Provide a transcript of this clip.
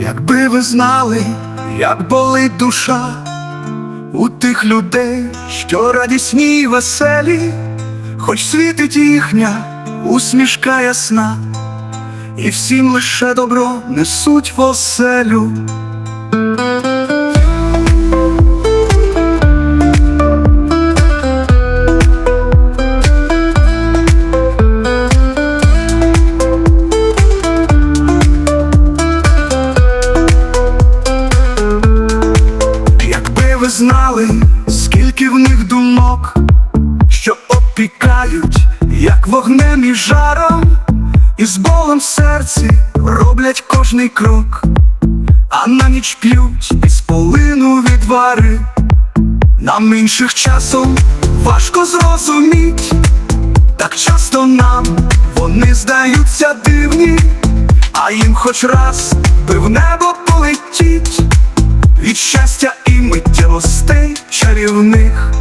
Якби ви знали, як болить душа у тих людей, що радісні й веселі, хоч світить їхня усмішка ясна, і всім лише добро несуть в оселю. Знали, скільки в них думок, що опікають, як вогнем і жаром, і з болем в серці роблять кожний крок, а на ніч п'ють із полину відвари. Нам інших часом важко зрозуміть, так часто нам вони здаються дивні, а їм хоч раз би в небо миттєвостей чарівних.